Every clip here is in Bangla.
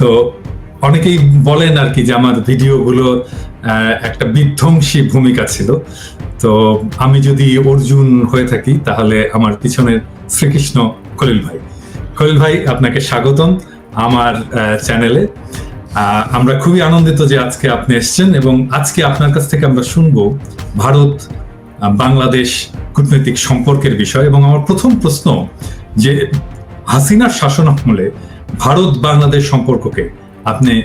তো অনেকেই বলেন আর কি যে আমার ভিডিওগুলো একটা বিধ্বংসী ভূমিকা ছিল। তো আমি যদি অর্জুন হয়ে থাকি, তাহলে আমার পিছনের শ্রীকৃষ্ণ খলিল ভাই। খলিল ভাই, আপনাকে স্বাগতম আমার চ্যানেলে আমরা খুবই আনন্দিত যে আজকে আপনি এসেছেন এবং আজকে আপনার কাছ থেকে আমরা শুনব ভারত বাংলাদেশ কূটনৈতিক সম্পর্কের বিষয় এবং আমার প্রথম প্রশ্ন যে হাসিনার শাসন আমলে ভারত বাংলাদেশ সম্পর্ককে আপনি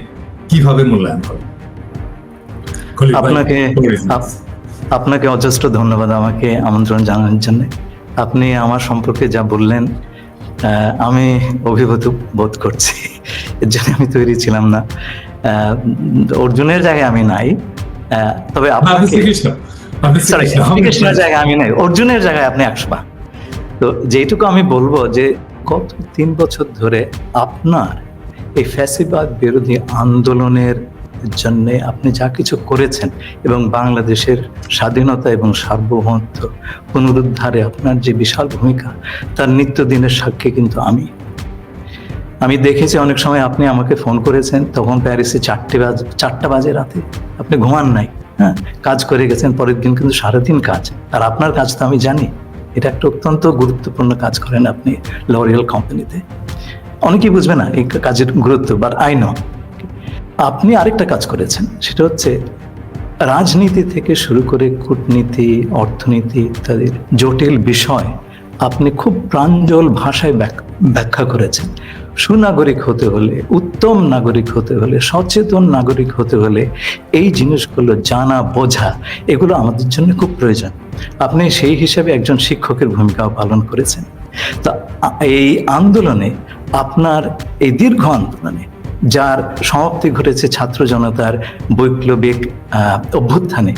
কীভাবে মূল্যায়ন করেন? আপনাকে আপনাকে অজস্র ধন্যবাদ আমাকে আমন্ত্রণ জানানোর জন্য। আপনি আমার সম্পর্কে যা বললেন আমি অভিভূত বোধ করছি। এর জন্য আমি তৈরি ছিলাম না। অর্জুনের জায়গায় আমি নাই। আহ, তবে আপনি আপনাকে শ্রীকৃষ্ণ। আপনি Sorry, শ্রীকৃষ্ণ। শ্রীকৃষ্ণের জায়গায় আমি নাই। অর্জুনের জায়গায় আপনি একশো তো যেটুকু আমি বলব যে গত তিন বছর ধরে আপনার এই ফ্যাসিবাদ বিরোধী আন্দোলনের জন্য আপনি যা কিছু করেছেন এবং বাংলাদেশের স্বাধীনতা এবং সার্বভৌমত্ব পুনরুদ্ধারে আপনার যে বিশাল ভূমিকা, তার নিত্যদিনের সাক্ষী কিন্তু আমি। আমি দেখেছি অনেক সময় আপনি আমাকে ফোন করেছেন, তখন প্যারিসে চারটে বাজে, চারটা বাজে রাতে। আপনি ঘুমান নাই হ্যাঁ? কাজ করে গেছেন, পরের দিন কিন্তু সারাদিন কাজ। আর আপনার কাজ তো আমি জানি। এটা একটা অত্যন্ত গুরুত্বপূর্ণ কাজ করেন আপনি লরিয়াল কোম্পানিতে অনেকেই বুঝবে না এই কাজের গুরুত্ব বাট আই নো আপনি আরেকটা কাজ করেছেন, সেটা হচ্ছে রাজনীতি থেকে শুরু করে কূটনীতি, অর্থনীতি ইত্যাদির জটিল বিষয় আপনি খুব প্রাঞ্জল ভাষায় ব্যাখ্যা করেছেন। সুনাগরিক হতে হলে, উত্তম নাগরিক হতে হলে, সচেতন নাগরিক হতে হলে এই জিনিসগুলো জানা, বোঝা, এগুলো আমাদের জন্য খুব প্রয়োজন। আপনি সেই হিসাবে একজন শিক্ষকের ভূমিকাও পালন করেছেন। তা এই আন্দোলনে আপনার, এই দীর্ঘ আন্দোলনে যার সমাপ্তি ঘটেছে ছাত্র জনতার বৈপ্লবিক অভ্যুত্থানে,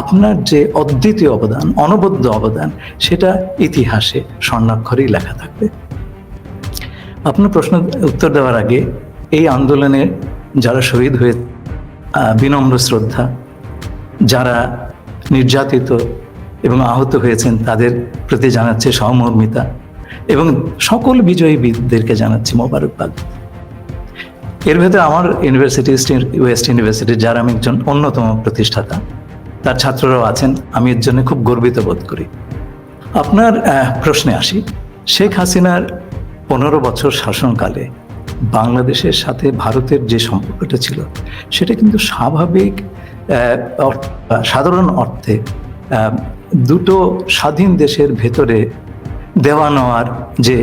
আপনার যে অদ্বিতীয় অবদান, অনবদ্য অবদান, সেটা ইতিহাসে স্বর্ণাক্ষরেই লেখা থাকবে। আপনার প্রশ্ন উত্তর দেওয়ার আগে এই আন্দোলনে যারা শহীদ হয়ে বিনম্র শ্রদ্ধা, যারা নির্যাতিত এবং আহত হয়েছেন তাদের প্রতি জানাচ্ছে সহমর্মিতা এবং সকল বিজয়ী বীরদেরকে জানাচ্ছি মোবারকবাদ। এর ভেতরে আমার ইউনিভার্সিটি ওয়েস্ট ইউনিভার্সিটি, যার আমি একজন অন্যতম প্রতিষ্ঠাতা, তার ছাত্ররাও আছেন, আমি এর জন্য খুব গর্বিত বোধ করি। আপনার প্রশ্নে আসি, শেখ হাসিনার পনেরো বছর শাসনকালে বাংলাদেশের সাথে ভারতের যে সম্পর্কটা ছিল, সেটা কিন্তু স্বাভাবিক সাধারণ অর্থে দুটো স্বাধীন দেশের ভেতরে দেওয়া নেওয়ার যে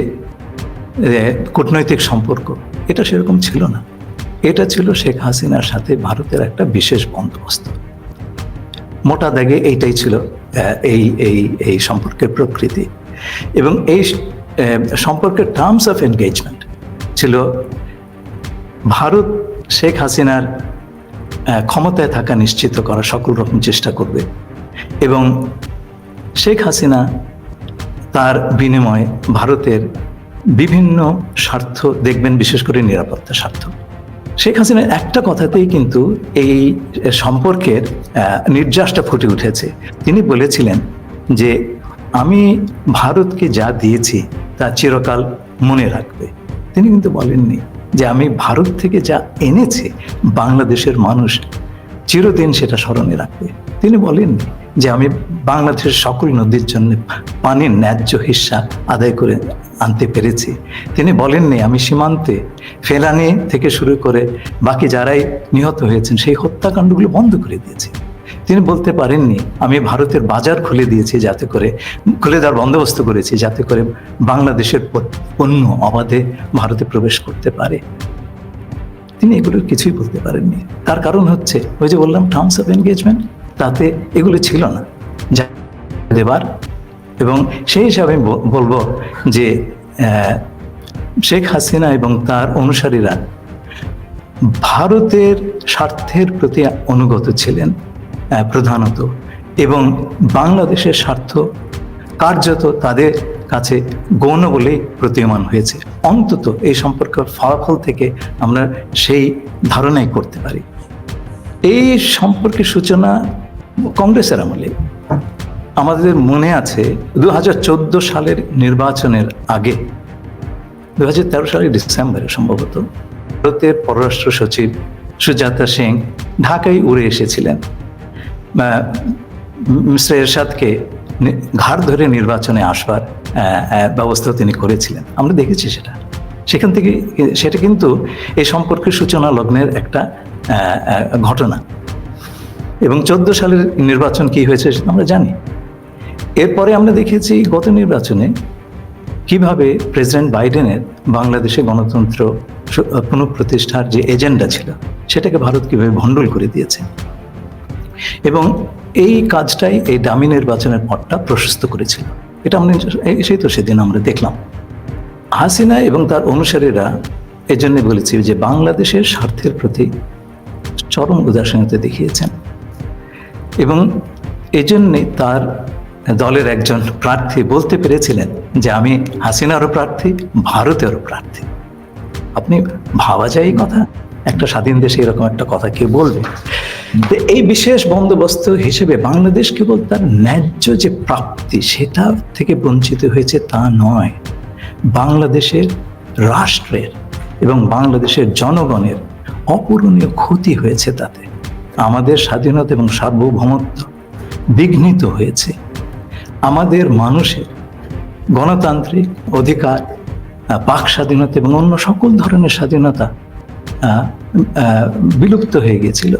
কূটনৈতিক সম্পর্ক, এটা সেরকম ছিল না। এটা ছিল শেখ হাসিনার সাথে ভারতের একটা বিশেষ বন্দোবস্ত। মোটা দাগে এইটাই ছিল এই এই এই সম্পর্কের প্রকৃতি। এবং এই সম্পর্কের টার্মস অফ এনগেজমেন্ট ছিল ভারত শেখ হাসিনার ক্ষমতায় থাকা নিশ্চিত করা সকল রকম চেষ্টা করবে। এবং শেখ হাসিনা তার বিনিময়ে ভারতের বিভিন্ন স্বার্থ দেখবেন, বিশেষ করে নিরাপত্তা স্বার্থ। শেখ হাসিনার একটা কথাতেই কিন্তু এই সম্পর্কের নির্যাসটা ফুটে উঠেছে। তিনি বলেছিলেন যে আমি ভারতকে যা দিয়েছি, তা চিরকাল মনে রাখবে। তিনি কিন্তু বলেননি যে আমি ভারত থেকে যা এনেছি, বাংলাদেশের মানুষ চিরদিন সেটা স্মরণে রাখবে। তিনি বলেননি যে আমি বাংলাদেশের সকল নদীর জন্য পানির ন্যায্য হিস্সা আদায় করে আনতে পেরেছি। তিনি বলেননি আমি সীমান্তে ফেলানি থেকে শুরু করে বাকি যারাই নিহত হয়েছেন, সেই হত্যাকাণ্ডগুলো বন্ধ করে দিয়েছি। তিনি বলতে পারেননি, আমি ভারতের বাজার খুলে দিয়েছি যাতে করে, খুলে দেওয়ার বন্দোবস্ত করেছি যাতে করে বাংলাদেশের পণ্য অবাধে ভারতে প্রবেশ করতে পারে। তিনি এগুলোর কিছুই বলতে পারেননি। তার কারণ হচ্ছে, ওই যে বললাম টার্মস অফ এনগেজমেন্ট তাতে এগুলো ছিল না। যা দেবার, এবং সেই হিসাবে আমি বল- বলব যে শেখ হাসিনা এবং তার অনুসারীরা ভারতের স্বার্থের প্রতি অনুগত ছিলেন। প্রধানত। এবং বাংলাদেশের স্বার্থ কার্যত তাদের কাছে গৌণ বলেই প্রতীয়মান হয়েছে। অন্তত এই সম্পর্কের ফলাফল থেকে আমরা সেই ধারণাই করতে পারি। এই সম্পর্কের সূচনা কংগ্রেসের আমলে। আমাদের মনে আছে দু হাজার চোদ্দ সালের নির্বাচনের আগে দু হাজার তেরো সালের ডিসেম্বরে সম্ভবত, ভারতের পররাষ্ট্র সচিব সুজাতা সিং ঢাকায় উড়ে এসেছিলেন। মিস্টার এরশাদকে ঘাড় ধরে নির্বাচনে আসবার ব্যবস্থা তিনি করেছিলেন। আমরা দেখেছি সেটা। সেখান থেকে সেটা কিন্তু এই সম্পর্কের সূচনা লগ্নের একটা ঘটনা। এবং চোদ্দ সালের নির্বাচন কি হয়েছে সেটা আমরা জানি। এরপরে আমরা দেখেছি গত নির্বাচনে কীভাবে প্রেসিডেন্ট বাইডেনের বাংলাদেশে গণতন্ত্র পুনঃপ্রতিষ্ঠার যে এজেন্ডা ছিল, সেটাকে ভারত কীভাবে ভণ্ডুল করে দিয়েছে। এবং এই কাজটাই এই দামি নির্বাচনের পথটা প্রশস্ত করেছিল। এটা আমরা সেই তো সেদিন আমরা দেখলাম। হাসিনা এবং তার অনুসারীরা এজন্য বলেছি যে বাংলাদেশের স্বার্থের প্রতি চরম উদাসীনতা দেখিয়েছেন। এবং এজন্যে তার দলের একজন প্রার্থী বলতে পেরেছিলেন যে আমি হাসিনারও প্রার্থী, ভারতেরও প্রার্থী। আপনি ভাবা যায় কথা? একটা স্বাধীন দেশে এরকম একটা কথা কেউ বলবে? এই বিশেষ বন্দোবস্ত হিসেবে বাংলাদেশ কেবল তার ন্যায্য যে প্রাপ্তি সেটা থেকে বঞ্চিত হয়েছে তা নয়। বাংলাদেশের রাষ্ট্রের এবং বাংলাদেশের জনগণের অপূরণীয় ক্ষতি হয়েছে তাতে। আমাদের স্বাধীনতা এবং সার্বভৌমত্ব বিঘ্নিত হয়েছে। আমাদের মানুষের গণতান্ত্রিক অধিকার বাক স্বাধীনতা এবং অন্য সকল ধরনের স্বাধীনতা বিলুপ্ত হয়ে গেছিল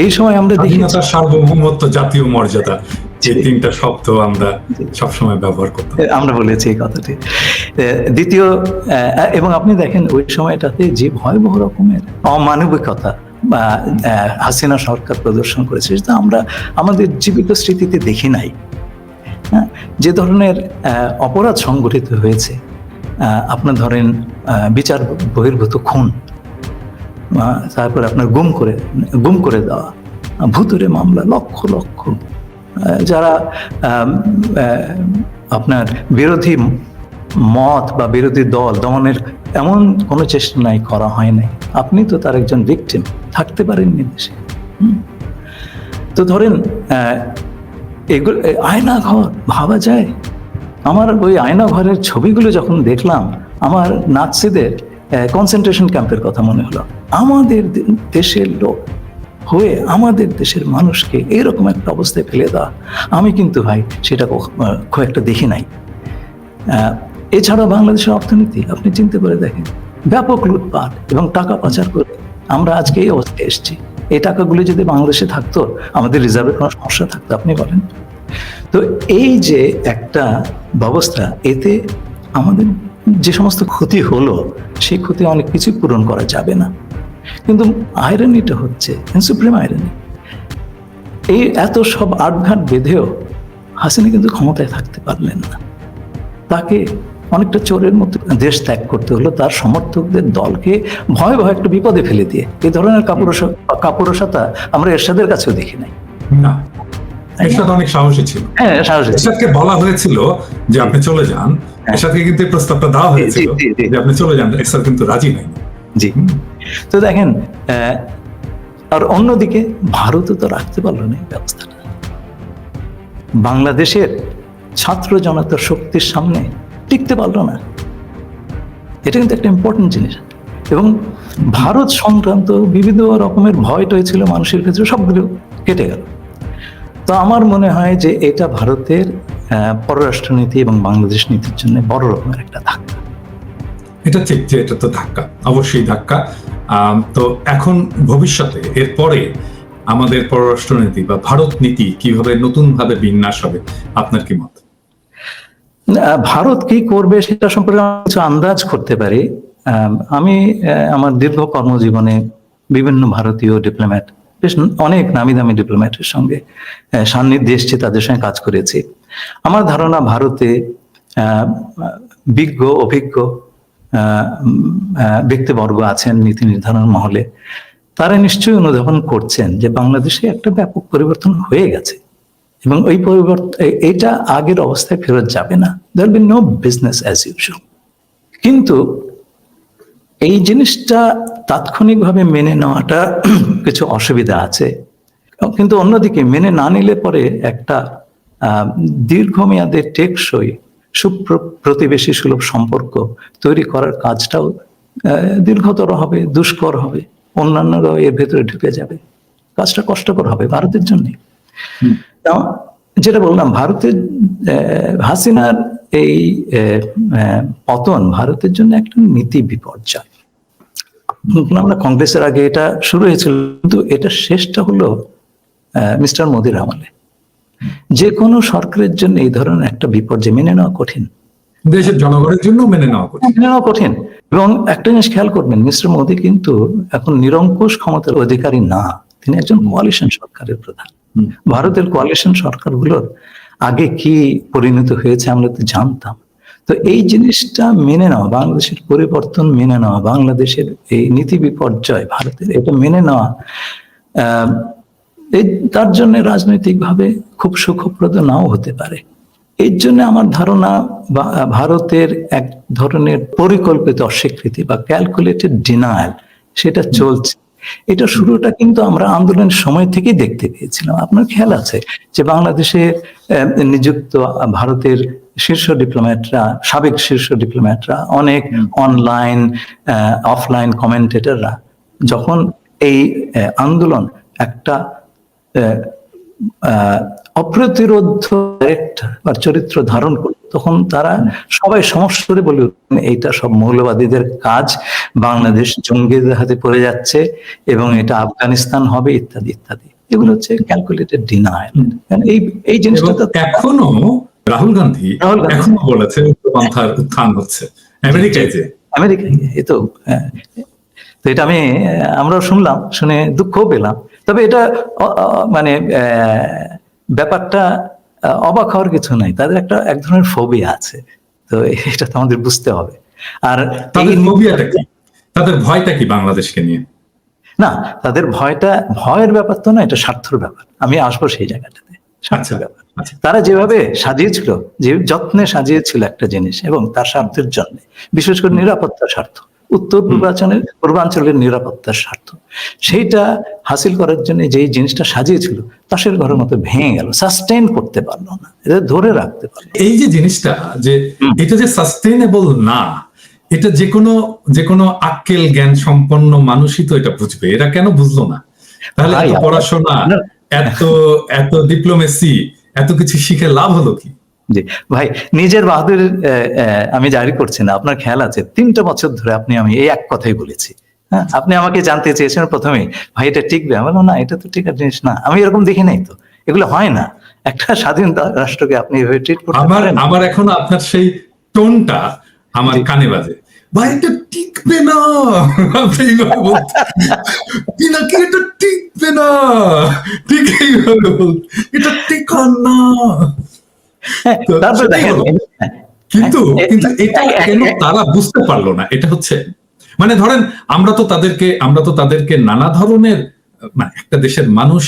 এই সময় আমরা দেখি সার্বভৌমত্ব জাতীয় মর্যাদা যে তিনটা শব্দ আমরা সবসময় ব্যবহার করতাম। আমরা বলেছি এই কথাটি। দ্বিতীয় এবং আপনি দেখেন ওই সময়টাতে যে ভয়াবহ রকমের অমানবিকতা বা হাসিনা সরকার প্রদর্শন করেছে সেটা আমরা আমাদের জীবিত স্মৃতিতে দেখি নাই। হ্যাঁ, যে ধরনের অপরাধ সংগঠিত হয়েছে আহ, আপনার ধরেন বিচার বহির্ভূত খুন তারপরে আপনার গুম করে গুম করে দেওয়া। ভুতুরে মামলা, লক্ষ লক্ষ। যারা আপনার বিরোধী মত বা বিরোধী দল দমনের এমন কোনো চেষ্টা নাই, করা হয় নাই। আপনি তো তার একজন ভিকটিম থাকতে পারেননি দেশে। তো ধরেন এগুলো আয়না ঘর ভাবা যায়? আমার ওই আয়না ঘরের ছবিগুলো যখন দেখলাম, আমার নাৎসিদের কনসেন্ট্রেশন ক্যাম্পের কথা মনে হলো। আমাদের দেশের লোক হয়ে আমাদের দেশের মানুষকে এরকম একটা অবস্থায় ফেলে দেওয়া, আমি কিন্তু ভাই সেটা খুব একটা দেখি নাই। এছাড়া বাংলাদেশের অর্থনীতি, আপনি চিন্তা করে দেখেন, ব্যাপক লুটপাট এবং টাকা পাচার করে আমরা আজকে এই অবস্থায় এসেছি। এই টাকাগুলো যদি বাংলাদেশে থাকতো, আমাদের রিজার্ভের কোনো সমস্যা থাকতো, আপনি বলেন। তো এই যে একটা ব্যবস্থা, এতে আমাদের যে সমস্ত ক্ষতি হলো, সেই ক্ষতি অনেক কিছুই পূরণ করা যাবে না। কিন্তু আয়রনিটা হচ্ছে সুপ্রিম আয়রনি এই এত সব আটঘাট বেঁধেও হাসিনা কিন্তু ক্ষমতায় থাকতে পারলেন না। তাকে অনেকটা চোরের মতো দেশ ত্যাগ করতে হলো তার সমর্থকদের দলকে ভয় ভয় একটা বিপদে ফেলে দিয়ে। এই ধরনের কাপুরুষ কাপুরুষতা আমরা এরশাদের কাছেও দেখি নাই। না। এরশাদ অনেক সাহসী ছিল। হ্যাঁ সাহসী। এরশাদকে বলা হয়েছিল যে আপনি চলে যান। এরশাদকে কিন্তু প্রস্তাবটা দেওয়া হয়েছিল। যে আপনি চলে যান। এরশাদ কিন্তু রাজি হয়নি জি। তো দেখেন আর অন্যদিকে ভারতও তো রাখতে পারল না এই ব্যবস্থাটা। বাংলাদেশের ছাত্র জনতার শক্তির সামনে টিকতে পারল না। এটা কিন্তু একটা ইম্পর্টেন্ট জিনিস। এবং ভারত সংক্রান্ত বিবিধ রকমের ভয় টয় ছিল মানুষের ক্ষেত্রে সবগুলো কেটে গেল। তো আমার মনে হয় যে এটা ভারতের পররাষ্ট্রনীতি এবং বাংলাদেশ নীতির জন্য বড় রকমের একটা ধাক্কা। এটা ঠিক যে এটা তো ধাক্কা অবশ্যই ধাক্কা। তো এখন ভবিষ্যতে এরপরে আমাদের পররাষ্ট্রনীতি বা ভারত নীতি কীভাবে নতুন ভাবে বিন্যাস হবে আপনার কি মত? ভারত কি করবে সেটা সম্পর্কে আমি কিছু আন্দাজ করতে পারি। আম, আমার দীর্ঘ কর্মজীবনে বিভিন্ন ভারতীয় ডিপ্লোম্যাট বেশ অনেক নামি দামি ডিপ্লোম্যাটের সঙ্গে সান্নিধ্যে এসেছি, তাদের সঙ্গে কাজ করেছি। আমার ধারণা ভারতে বিজ্ঞ, অভিজ্ঞ ব্যক্তিবর্গ আছেন নীতি নির্ধারণ মহলে। তারা নিশ্চয়ই অনুধাবন করছেন যে বাংলাদেশে একটা ব্যাপক পরিবর্তন হয়ে গেছে। এবং ওই পরিবর্তন এইটা আগের অবস্থায় ফেরত যাবে না। There be no business as usual কিন্তু এই জিনিসটা তাৎক্ষণিকভাবে মেনে নেওয়াটা কিছু অসুবিধা আছে। কিন্তু অন্যদিকে মেনে না নিলে পরে একটা আহ, দীর্ঘমেয়াদে টেকসই সুপ্র প্রতিবেশী সুলভ সম্পর্ক তৈরি করার কাজটাও দীর্ঘতর হবে দুষ্কর হবে অন্যান্যরাও এর ভেতরে ঢুকে যাবে। কাজটা কষ্টকর হবে ভারতের জন্য। যেটা বললাম ভারতের হাসিনার এই পতন ভারতের জন্য একটা নীতি বিপর্যয়। আমরা কংগ্রেসের আগে এটা শুরু হয়েছিল কিন্তু এটা শেষটা হলো মিস্টার মোদির আমলে। যে কোনো সরকারের জন্য এই ধরনের একটা বিপর্যয় মেনে নেওয়া কঠিন। দেশের জনগণের জন্য মেনে নেওয়া কঠিন। মেনে নেওয়া কঠিন। এবং একটা জিনিস খেয়াল করবেন মিস্টার মোদি কিন্তু এখন নিরঙ্কুশ ক্ষমতার অধিকারী না তিনি একজন কোয়ালিশন সরকারের প্রধান। ভারতের কোয়ালিশন সরকারগুলোর আগে কি পরিণত হয়েছে আমরা তো জানতাম। তো এই জিনিসটা মেনে নেওয়া, বাংলাদেশের পরিবর্তন মেনে নেওয়া, বাংলাদেশের এই নীতি বিপর্যয় ভারতের, এটা মেনে নেওয়া এই তার জন্য রাজনৈতিকভাবে খুব সুখপ্রদ নাও হতে পারে। এর জন্য আমার ধারণা ভারতের এক ধরনের পরিকল্পিত অস্বীকৃতি বা ক্যালকুলেটেড ডিনায়াল সেটা চলছে। এটা শুরুটা কিন্তু আমরা আন্দোলনের সময় থেকেই দেখতে পেয়েছিলাম। আপনার খেয়াল আছে যে বাংলাদেশে নিযুক্ত ভারতের শীর্ষ ডিপ্লোম্যাটরা সাবেক শীর্ষ ডিপ্লোম্যাটরা অনেক অনলাইন অফলাইন কমেন্টেটররা যখন এই আন্দোলন একটা অপ্রতিরোধ বা চরিত্র ধারণ করল তখন তারা সবাই সমস্যরে বলে উঠলেন, এইটা সব মৌলবাদীদের কাজ বাংলাদেশ জঙ্গিদের হাতে পড়ে যাচ্ছে এবং এটা আফগানিস্তান হবে ইত্যাদি ইত্যাদি। এগুলো হচ্ছে ক্যালকুলেটেড ডিনায়াল এই এই জিনিসটা তো এখনও রাহুল গান্ধী। এখনও বলেছে উগ্রপন্থার উত্থান হচ্ছে। আমেরিকায় যে। আমেরিকায় এ তো তো এটা আমি আমরাও শুনলাম শুনে দুঃখও পেলাম। তবে এটা মানে ব্যাপারটা অবাক হওয়ার কিছু নাই। তাদের একটা এক ধরনের ফোবিয়া আছে। তো এটা তো আমাদের বুঝতে হবে। আর তাদের ফোবিয়াটা কি? তাদের ভয়টা কি বাংলাদেশকে নিয়ে? না তাদের ভয়টা ভয়ের ব্যাপার তো না এটা স্বার্থর ব্যাপার। আমি আসব সেই জায়গাটাতে স্বার্থের ব্যাপার। আচ্ছা তারা যেভাবে সাজিয়েছিল যে যত্নে সাজিয়েছিল একটা জিনিস এবং তার স্বার্থের জন্য বিশেষ করে নিরাপত্তার স্বার্থ উত্তর পূর্বাঞ্চলের পূর্বাঞ্চলের নিরাপত্তার স্বার্থ সেইটা হাসিল করার জন্য যেই জিনিসটা সাজিয়েছিল তাসের ঘরের মতো ভেঙে গেল সাস্টেইন করতে পারল না এটা ধরে রাখতে পারল এই যে জিনিসটা যে এটা যে সাস্টেইনেবল না এটা যে কোনো যে কোনো আক্কেল জ্ঞান সম্পন্ন মানুষই তো এটা বুঝবে এরা কেন বুঝলো না? তাহলে এত পড়াশোনা এত এত ডিপ্লোমেসি এত কিছু শিখে লাভ হলো কি? জি। ভাই নিজের বাহাদুর আমি জারি করছি না আপনার খেয়াল আছে? তিনটা বছর ধরে আপনি আমি এই এক কথাই বলেছি। হ্যাঁ আপনি আমাকে জানতে চেয়েছেন প্রথমেই ভাই এটা টিকবে? আমি বললাম না এটা তো ঠিক জিনিস না। আমি এরকম দেখি নাই তো। এগুলো হয় না। একটা স্বাধীন রাষ্ট্রকে আপনি এভাবে ট্রিট করতে আমার আমার এখনও আপনার সেই টোনটা আমার কানে বাজে। এটা টিকবে না আপনি পিনাকি এটা টিকবে না ঠিক এইভাবে। এটা টিকান না হ্যাঁ, তো তারপরে সেটাই দেখেন হলো। হ্যাঁ, কিন্তু কিন্তু এটা কেন তারা বুঝতে পারল না এটা হচ্ছে মানে ধরেন আমরা তো তাদেরকে আমরা তো তাদেরকে নানা ধরনের মানে একটা দেশের মানুষ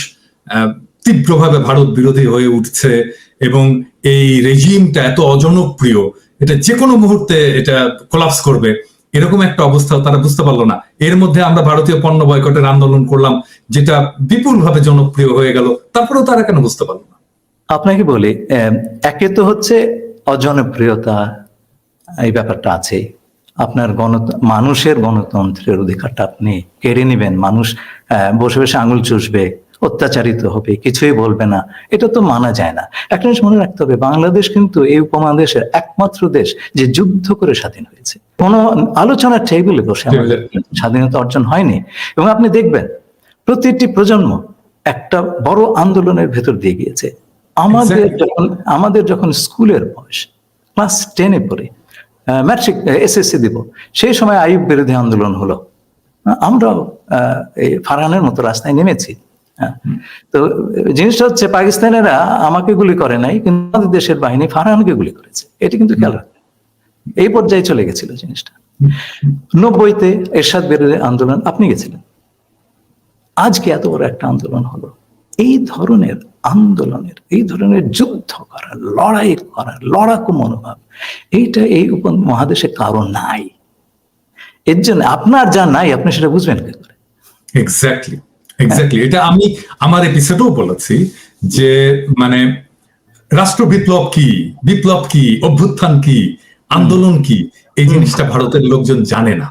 আহ, তীব্রভাবে ভারত বিরোধী হয়ে উঠছে এবং এই রেজিমটা এত অজনপ্রিয় এটা যে কোনো মুহূর্তে এটা কোলাপস করবে। এরকম একটা অবস্থা তারা বুঝতে পারল না। এর মধ্যে আমরা ভারতীয় পণ্য বয়কটের আন্দোলন করলাম, যেটা বিপুলভাবে জনপ্রিয় হয়ে গেল। তারপরেও তারা কেন বুঝতে পারল না? আপনাকে বলি একে তো হচ্ছে অজনপ্রিয়তা, এই ব্যাপারটা আছে আপনার গণ মানুষের গণতন্ত্রের অধিকারটা আপনি কেড়ে নেবেন। মানুষ বসে বসে আঙুল চুষবে। অত্যাচারিত হবে কিছুই বলবে না। এটা তো মানা যায় না। একটা জিনিস মনে রাখতে হবে বাংলাদেশ কিন্তু এই উপমহাদেশের একমাত্র দেশ যে যুদ্ধ করে স্বাধীন হয়েছে। কোনো আলোচনার টেবিলে বসে আমাদের স্বাধীনতা অর্জন হয়নি। এবং আপনি দেখবেন প্রতিটি প্রজন্ম একটা বড় আন্দোলনের ভেতর দিয়ে গিয়েছে। আমাদের যখন আমাদের যখন স্কুলের বয়স ক্লাস টেনে পড়ে ম্যাট্রিক এসএসসি দিব সেই সময় আয়ুব বিরোধী আন্দোলন হলো। আমরাও আহ, এই ফারহানের মতো রাস্তায় নেমেছি। তো জিনিসটা হচ্ছে পাকিস্তানেরা আমাকে গুলি করে নাই, কিন্তু আমাদের দেশের বাহিনী ফারহানকে গুলি করেছে। এটি কিন্তু খেয়াল এই পর্যায়ে চলে গেছিল জিনিসটা। নব্বইতে এরশাদ বিরোধী আন্দোলন, আপনি গেছিলেন। আজকে এত বড় একটা আন্দোলন হলো। এই ধরনের আন্দোলনের, এই ধরনের যুদ্ধ করা লড়াই করা লড়াকু মনোভাব, এইটা এই উপমহাদেশে কারও নাই। এর জন্য আপনার যা নাই, আপনি সেটা বুঝবেন কি করে? এক্স্যাক্টলি এক্স্যাক্টলি এটা আমি আমার এপিসোডেও বলেছি যে মানে রাষ্ট্র বিপ্লব কি? বিপ্লব কি? অভ্যুত্থান কি? আন্দোলন কি? এই জিনিসটা ভারতের লোকজন জানে না।